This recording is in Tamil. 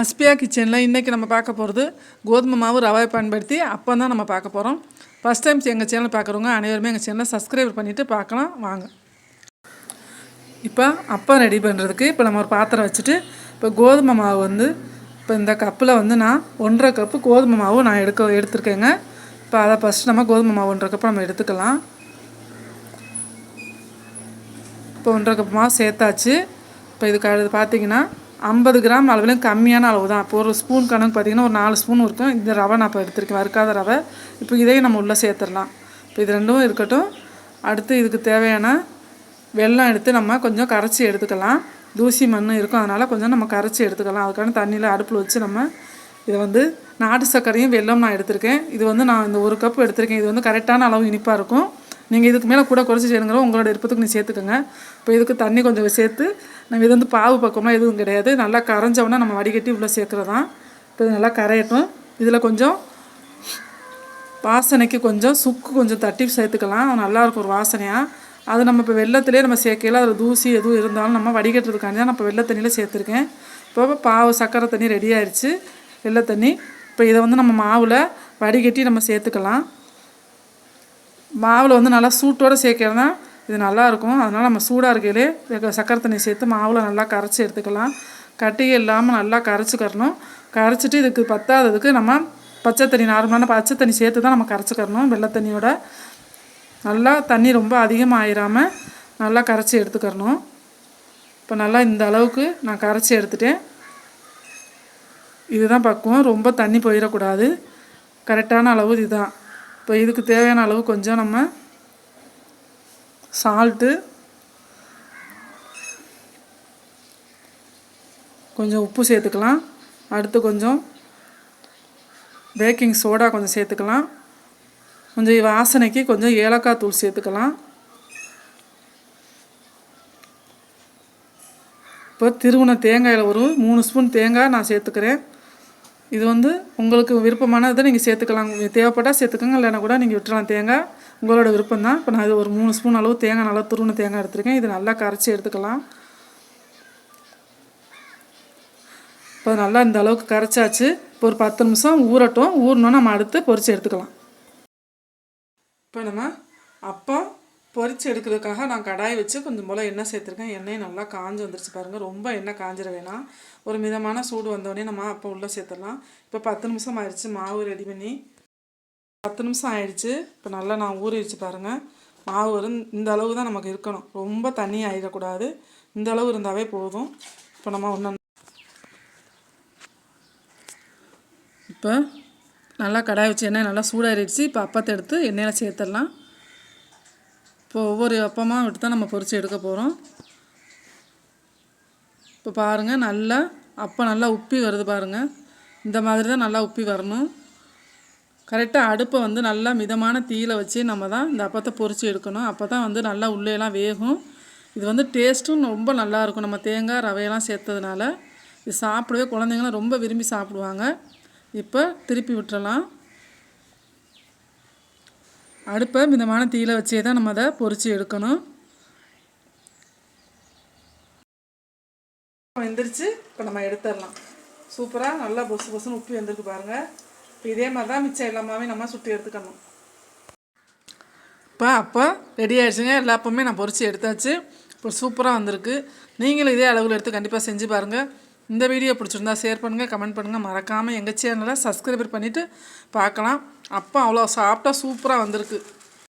அஸ்பியா கிச்சனில் இன்றைக்கி நம்ம பார்க்க போகிறது கோதுமை மாவு ரவாவை பயன்படுத்தி அப்போ தான் நம்ம பார்க்க போகிறோம் ஃபஸ்ட் டைம் எங்கள் சேனல் பார்க்குறவங்க அனைவருமே எங்கள் சேனலை சப்ஸ்கிரைப் பண்ணிவிட்டு பார்க்கலாம். வாங்க. இப்போ அப்பா ரெடி பண்ணுறதுக்கு இப்போ நம்ம ஒரு பாத்திரம் வச்சுட்டு இப்போ கோதுமை மாவு வந்து இப்போ இந்த கப்பில் வந்து நான் ஒன்றரை கப்பு கோதுமை மாவு நான் எடுக்க எடுத்திருக்கேங்க. இப்போ அதை ஃபஸ்ட்டு நம்ம கோதுமை மாவு ஒன்றரை கப்பு நம்ம எடுத்துக்கலாம். இப்போ ஒன்றரை கப் மாவு சேர்த்தாச்சு. இப்போ இதுக்கு அடுத்து பார்த்தீங்கன்னா ஐம்பது கிராம் அளவுலையும் கம்மியான அளவு தான் இப்போ ஒரு ஸ்பூன் கணக்கு பார்த்தீங்கன்னா ஒரு நாலு ஸ்பூன் இருக்கும். இந்த ரவை நான் இப்போ எடுத்திருக்கேன். வறுக்காத ரவை. இப்போ இதையும் நம்ம உள்ளே சேர்த்துடலாம். இப்போ இது ரெண்டும் இருக்கட்டும். அடுத்து இதுக்கு தேவையான வெல்லம் எடுத்து நம்ம கொஞ்சம் கரைச்சி எடுத்துக்கலாம். தூசி மண் இருக்கும். அதனால் கொஞ்சம் நம்ம கரைச்சி எடுத்துக்கலாம். அதுக்கான தண்ணியில் அடுப்பில் வச்சு நம்ம இதை வந்து நாட்டு சர்க்கரையும் வெல்லம் நான் எடுத்திருக்கேன். இது வந்து நான் இந்த ஒரு கப் எடுத்திருக்கேன். இது வந்து கரெக்டான அளவு இனிப்பாக இருக்கும். நீங்கள் இதுக்கு மேலே கூட குறைச்சி செய்யணுங்கிறோம் உங்களோட விருப்பத்துக்கு நீ சேர்த்துக்கோங்க. இப்போ இதுக்கு தண்ணி கொஞ்சம் சேர்த்து நம்ம இது வந்து பாவு பக்கம்லாம் எதுவும் கிடையாது. நல்லா கரைஞ்சோம்னா நம்ம வடிகட்டி உள்ளே சேர்க்குறதான் இப்போ இது நல்லா கரையட்டும். இதில் கொஞ்சம் வாசனைக்கு கொஞ்சம் சுக்கு கொஞ்சம் தட்டி சேர்த்துக்கலாம். நல்லாயிருக்கும் ஒரு வாசனையாக அது நம்ம இப்போ வெள்ளத்துலேயே நம்ம சேர்க்கையில் அதில் தூசி எதுவும் இருந்தாலும் நம்ம வடிகட்டுறதுக்காண்டி தான் நான் இப்போ வெள்ளை தண்ணியில் சேர்த்துருக்கேன். இப்போ பாவு சக்கரை தண்ணி ரெடி ஆயிடுச்சு வெள்ளை தண்ணி. இப்போ இதை வந்து நம்ம மாவில் வடிகட்டி நம்ம சேர்த்துக்கலாம். மாவில் வந்து நல்லா சூட்டோடு சேர்க்கிறது தான் இது நல்லாயிருக்கும் அதனால் நம்ம சூடாக இருக்கையிலே சக்கரை தண்ணி சேர்த்து மாவில் நல்லா கரைச்சி எடுத்துக்கலாம். கட்டிகை இல்லாமல் நல்லா கரைச்சிக்கிறணும் கரைச்சிட்டு இதுக்கு பத்தாததுக்கு நம்ம பச்சை தண்ணி நார்மலான பச்சை தண்ணி சேர்த்து தான் நம்ம கரைச்சிக்கிறணும் வெள்ளை தண்ணியோட நல்லா தண்ணி ரொம்ப அதிகமாக ஆயிராமல் நல்லா கரைச்சி எடுத்துக்கிறணும் இப்போ நல்லா இந்த அளவுக்கு நான் கரைச்சி எடுத்துட்டேன். இதுதான் பக்குவம். ரொம்ப தண்ணி போயிடக்கூடாது கரெக்டான அளவு இதுதான். இப்போ இதுக்கு தேவையான அளவு கொஞ்சம் நம்ம சால்ட்டு கொஞ்சம் உப்பு சேர்த்துக்கலாம். அடுத்து கொஞ்சம் பேக்கிங் சோடா கொஞ்சம் சேர்த்துக்கலாம். கொஞ்சம் வாசனைக்கு கொஞ்சம் ஏலக்காய் தூள் சேர்த்துக்கலாம். இப்போ திருவுண தேங்காயில் ஒரு மூணு ஸ்பூன் தேங்காய் நான் சேர்த்துக்கிறேன். இது வந்து உங்களுக்கு விருப்பமானதை நீங்கள் சேர்த்துக்கலாம். தேவைப்பட்டால் சேர்த்துக்கோங்க இல்லைனா கூட நீங்கள் விட்டுறலாம். தேங்காய் உங்களோட விருப்பம் தான் இப்போ நான் இது ஒரு மூணு ஸ்பூன் அளவு தேங்காய் நல்லா துருவன தேங்காய் எடுத்துருக்கேன். இது நல்லா கரைச்சி எடுத்துக்கலாம். இப்போ நல்லா இந்த அளவுக்கு கரைச்சாச்சு. இப்போ ஒரு பத்து நிமிஷம் ஊறட்டும். ஊறினோன்னு நம்ம அடுத்து பொறிச்சு எடுத்துக்கலாம். இப்போ நம்ம அப்போ பொரித்து எடுக்கிறதுக்காக நான் கடாய் வச்சு கொஞ்சம் போல் எண்ணெய் சேர்த்துருக்கேன். எண்ணெய் நல்லா காஞ்சி வந்துருச்சு பாருங்கள் ரொம்ப எண்ணெய் காஞ்சிட வேணாம். ஒரு மிதமான சூடு வந்தோடனே நம்ம அப்போ உள்ளே சேர்த்துடலாம். இப்போ பத்து நிமிஷம் ஆயிடுச்சு மாவு ரெடி பண்ணி. பத்து நிமிஷம் ஆயிடுச்சு இப்போ நல்லா நான் ஊறிடுச்சு பாருங்கள் மாவு வரும் இந்த அளவு தான் நமக்கு இருக்கணும். ரொம்ப தண்ணி ஆகிடக்கூடாது இந்த அளவு இருந்தாவே போதும். இப்போ நம்ம ஒன்று இப்போ நல்லா கடாய் வச்சு எண்ணெய் நல்லா சூடாகிடுச்சு இப்போ அப்பத்தை எடுத்து எண்ணெயில் சேர்த்துடலாம். இப்போ ஒவ்வொரு அப்பமாக விட்டு தான் நம்ம பொரித்து எடுக்க போகிறோம் இப்போ பாருங்கள் நல்லா அப்போ நல்லா உப்பி வருது பாருங்கள் இந்த மாதிரி தான் நல்லா உப்பி வரணும். கரெக்டாக அடுப்பை வந்து நல்லா மிதமான தீயில் வச்சு நம்ம தான் இந்த அப்பத்தை பொரித்து எடுக்கணும். அப்போ தான் வந்து நல்லா உள்ளேலாம் வேகும். இது வந்து டேஸ்ட்டும் ரொம்ப நல்லாயிருக்கும் நம்ம தேங்காய் ரவையெல்லாம் சேர்த்ததுனால. இது சாப்பிடவே குழந்தைங்களாம் ரொம்ப விரும்பி சாப்பிடுவாங்க. இப்போ திருப்பி விட்டுறலாம். அடுப்பை மிதமான தீயில் வச்சே தான் நம்ம அதை பொரித்து எடுக்கணும். வெந்துருச்சு இப்போ நம்ம எடுத்துடலாம். சூப்பராக நல்லா பொசு பொசுன்னு உப்பி வந்திருக்கு பாருங்கள் இப்போ இதே மாதிரி தான் மிச்சம் எல்லாமே நம்ம சுட்டி எடுத்துக்கணும். இப்போ அப்போ ரெடி ஆயிடுச்சுங்க. எல்லா அப்பமே நான் பொரித்து எடுத்தாச்சு. இப்போ சூப்பராக வந்திருக்கு. நீங்களும் இதே அளவில் எடுத்து கண்டிப்பாக செஞ்சு பாருங்கள் இந்த வீடியோ பிடிச்சிருந்தா ஷேர் பண்ணுங்கள் கமெண்ட் பண்ணுங்கள் மறக்காமல் எங்கள் சேனலை சப்ஸ்கிரைபர் பண்ணிவிட்டு பார்க்கலாம். அப்போ அவ்வளோ சாப்பிட்டா சூப்பராக வந்திருக்கு.